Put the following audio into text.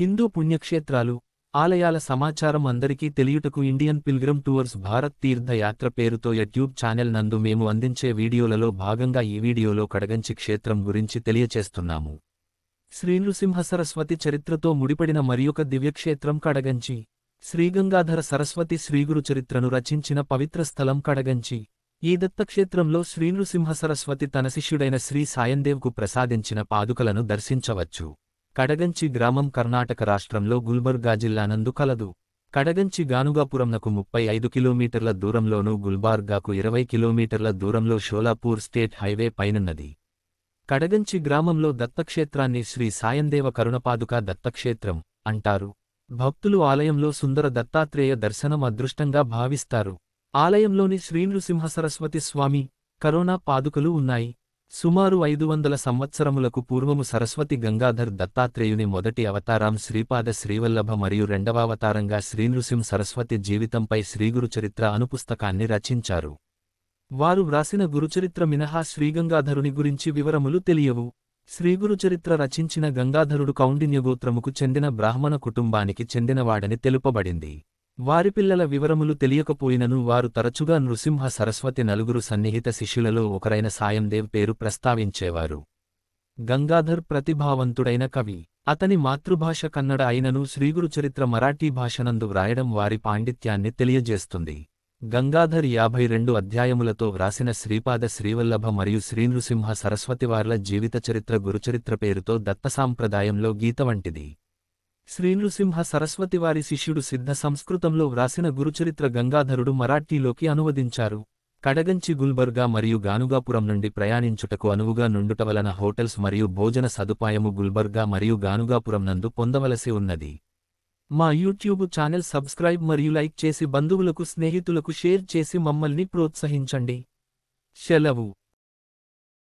హిందూ పుణ్యక్షేత్రాలు ఆలయాల సమాచారం అందరికీ తెలియుటకు ఇండియన్ పిల్గ్రమ్ టూర్స్ భారత్ తీర్థయాత్ర పేరుతో యూట్యూబ్ ఛానల్ నందు మేము అందించే వీడియోలలో భాగంగా ఈ వీడియోలో కడగంచి క్షేత్రం గురించి తెలియచేస్తున్నాము. శ్రీనృసింహ సరస్వతి చరిత్రతో ముడిపడిన మరియొక దివ్యక్షేత్రం కడగంచి శ్రీగంగాధర సరస్వతి శ్రీగురు చరిత్రను రచించిన పవిత్ర స్థలం కడగంచి ఈ దత్తక్షేత్రంలో శ్రీనృసింహ సరస్వతి తన శిష్యుడైన శ్రీ సాయందేవ్కు ప్రసాదించిన పాదుకలను దర్శించవచ్చు. కడగంచి గ్రామం కర్ణాటక రాష్ట్రంలో గుల్బర్గా జిల్లానందు కలదు. కడగంచి గానుగాపురంనకు ముప్పై ఐదు కిలోమీటర్ల దూరంలోనూ గుల్బార్గాకు ఇరవై కిలోమీటర్ల దూరంలో షోలాపూర్ స్టేట్ హైవే పైనున్నది. కడగంచి గ్రామంలో దత్తక్షేత్రాన్ని శ్రీ సాయందేవ కరుణపాదుక దత్తక్షేత్రం అంటారు. భక్తులు ఆలయంలో సుందర దత్తాత్రేయ దర్శనం అదృష్టంగా భావిస్తారు. ఆలయంలోని శ్రీ సరస్వతి స్వామి కరోనా పాదుకలు ఉన్నాయి. సుమారు ఐదు వందల సంవత్సరములకు పూర్వము సరస్వతి గంగాధర్ దత్తాత్రేయుని మొదటి అవతారం శ్రీపాద శ్రీవల్లభ మరియు రెండవ అవతారంగా శ్రీనృసింహ సరస్వతి జీవితంపై శ్రీగురు చరిత్ర అనుపుస్తకాన్ని రచించారు. వారు వ్రాసిన గురుచరిత్ర మినహా శ్రీగంగాధరుని గురించి వివరములు తెలియవు. శ్రీగురుచరిత్ర రచించిన గంగాధరుడు కౌండిన్యగోత్రముకు చెందిన బ్రాహ్మణ కుటుంబానికి చెందినవాడని తెలుపబడింది. వారి పిల్లల వివరములు తెలియకపోయినను వారు తరచుగా నృసింహ సరస్వతి నలుగురు సన్నిహిత శిష్యులలో ఒకరైన సాయందేవ్ పేరు ప్రస్తావించేవారు. గంగాధర్ ప్రతిభావంతుడైన కవి. అతని మాతృభాష కన్నడ అయినను శ్రీగురుచరిత్ర మరాఠీ భాషనందు వ్రాయడం వారి పాండిత్యాన్ని తెలియజేస్తుంది. గంగాధర్ యాభై రెండు అధ్యాయములతో వ్రాసిన శ్రీపాద శ్రీవల్లభ మరియు శ్రీనృసింహ సరస్వతివార్ల జీవిత చరిత్ర గురుచరిత్ర పేరుతో దత్త సాంప్రదాయంలో గీత వంటిది. శ్రీనృసింహ సరస్వతివారి శిష్యుడు సిద్ధ సంస్కృతంలో వ్రాసిన గురుచరిత్ర గంగాధరుడు మరాఠీలోకి అనువదించారు. కడగంచి గుల్బర్గా మరియు గానుగాపురం నుండి ప్రయాణించుటకు అనువుగా నుండుట వలన హోటల్స్ మరియు భోజన సదుపాయము గుల్బర్గా మరియు గానుగాపురం నందు పొందవలసి ఉన్నది. మా యూట్యూబ్ ఛానల్ సబ్స్క్రైబ్ మరియు లైక్ చేసి బంధువులకు స్నేహితులకు షేర్ చేసి మమ్మల్ని ప్రోత్సహించండి. సెలవు.